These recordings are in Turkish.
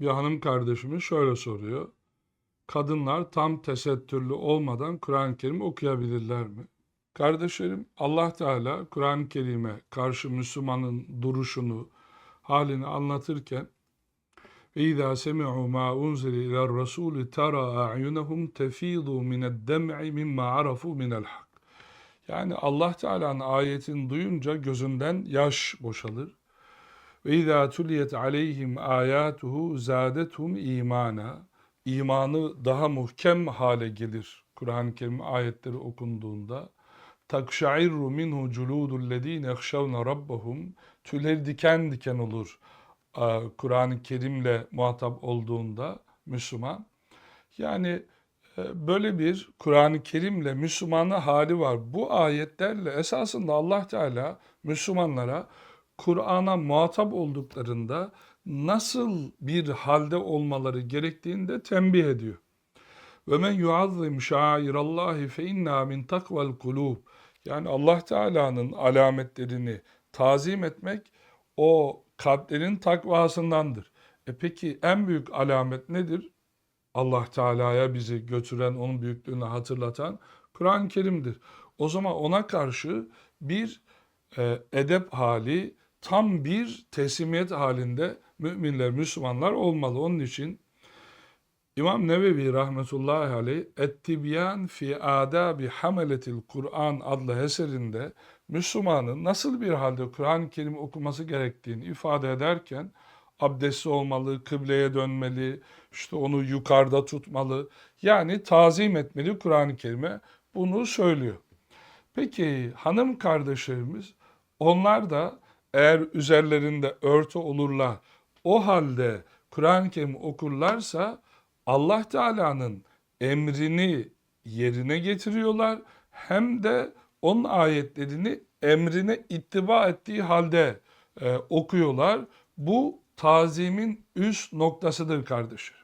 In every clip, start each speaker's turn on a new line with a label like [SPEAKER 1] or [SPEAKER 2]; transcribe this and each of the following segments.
[SPEAKER 1] bir hanım kardeşimiz şöyle soruyor. Kadınlar tam tesettürlü olmadan Kur'an-ı Kerim okuyabilirler mi? Kardeşlerim Allah Teala Kur'an-ı Kerim'e karşı Müslümanın duruşunu, halini anlatırken ve izâ semi'û mâ unzile iler rasûli tera a'yunahum tefîdû mined-dem'i mimma arafu minel hak. Yani Allah Teala'nın ayetini duyunca gözünden yaş boşalır. Ve izâ tuliyet aleyhim âyâtuhu zâdethum imana. İmanı daha muhkem hale gelir. Kur'an-ı Kerim ayetleri okunduğunda. Takşairru minhu culudul lezîne yahşavne rabbahum. Tüyleri diken diken olur. Aa, Kur'an-ı Kerim'le muhatap olduğunda Müslüman. Yani e, böyle bir Kur'an-ı Kerim'le Müslümanı hali var. Bu ayetlerle esasında Allah Teala Müslümanlara Kur'an'a muhatap olduklarında nasıl bir halde olmaları gerektiğini de tembih ediyor. Ve men yuazzim şairallahi fe inna min takval kulub. Yani Allah Teala'nın alametlerini tazim etmek o kalplerin takvasındandır. E peki en büyük alamet nedir? Allah Teala'ya bizi götüren, onun büyüklüğünü hatırlatan Kur'an-ı Kerim'dir. O zaman ona karşı bir e, edep hali, tam bir teslimiyet halinde müminler, Müslümanlar olmalı. Onun için İmam Nevevi rahmetullahi aleyh Et-Tibyan fi adabi hameletil Kur'an adlı eserinde Müslümanın nasıl bir halde Kur'an-ı Kerim okuması gerektiğini ifade ederken abdestli olmalı, kıbleye dönmeli, işte onu yukarıda tutmalı. Yani tazim etmeli Kur'an-ı Kerim'e bunu söylüyor. Peki hanım kardeşlerimiz onlar da eğer üzerlerinde örtü olurlar, o halde Kur'an-ı Kerim okurlarsa Allah Teala'nın emrini yerine getiriyorlar hem de onun ayetlerini emrine ittiba ettiği halde e, okuyorlar. Bu tazimin üst noktasıdır kardeşim.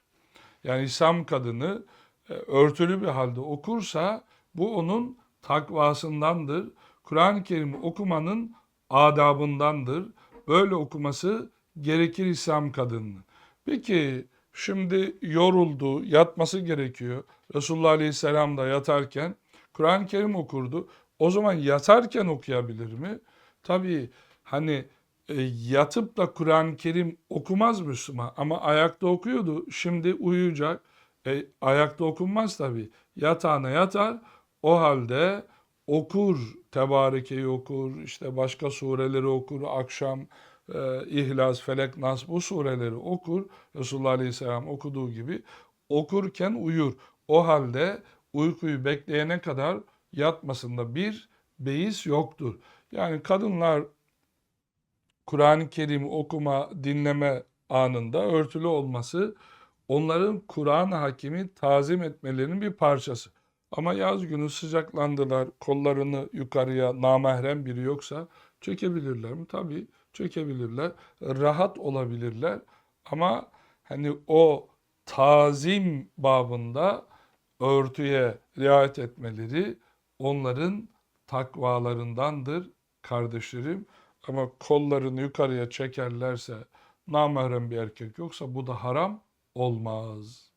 [SPEAKER 1] Yani İslam kadını e, örtülü bir halde okursa bu onun takvasındandır. Kur'an-ı Kerim'i okumanın adabındandır. Böyle okuması gerekir İslam kadının. Peki şimdi yoruldu, yatması gerekiyor. Resulullah Aleyhisselam da yatarken Kur'an-ı Kerim okurdu. O zaman yatarken okuyabilir mi? Tabii hani e, yatıp da Kur'an-ı Kerim okumaz Müslüman ama ayakta okuyordu. Şimdi uyuyacak. E, ayakta okunmaz tabii. Yatağına yatar. O halde okur, Tebareke'yi okur, işte başka sureleri okur, akşam e, İhlas, Felek, Nas bu sureleri okur. Resulullah Aleyhisselam okuduğu gibi okurken uyur. O halde uykuyu bekleyene kadar yatmasında bir beis yoktur. Yani kadınlar Kur'an-ı Kerim okuma, dinleme anında örtülü olması onların Kur'an hakimi tazim etmelerinin bir parçası. Ama yaz günü sıcaklandılar, kollarını yukarıya namahrem biri yoksa çekebilirler mi? Tabii çekebilirler. Rahat olabilirler. Ama hani o tazim babında örtüye riayet etmeleri onların takvalarındandır kardeşlerim. Ama kollarını yukarıya çekerlerse namahrem bir erkek yoksa bu da haram olmaz.